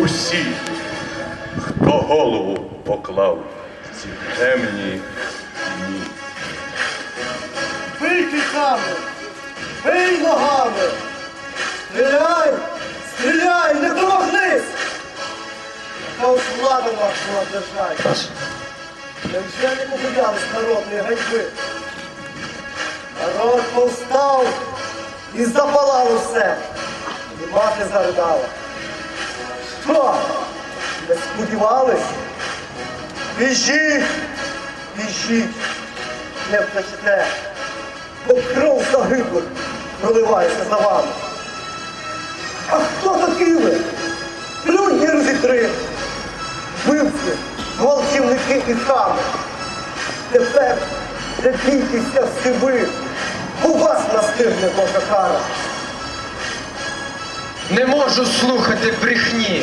усі, хто голову поклав в ці темні дні. Бий кийками, бий ногами, стріляй, стріляй, не промахнись! Та ось влада ваша державі. Невже не побоялись народної ганьби? Народ повстав і запалав усе. І мати заридала. Що? Не сподівались? Біжіть, біжіть, не втечете, бо кров загиблих проливається за вами. А хто такі ви? Люди розітри, вбивці, гвалтівники і хами. Тепер не бійтеся всі ви, у вас настигне Божа кара. Не можу слухати брехні,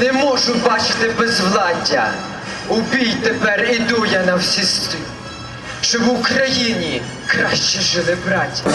не можу бачити безвладдя. У бій тепер іду я на всі сти, щоб в Україні краще жили браття.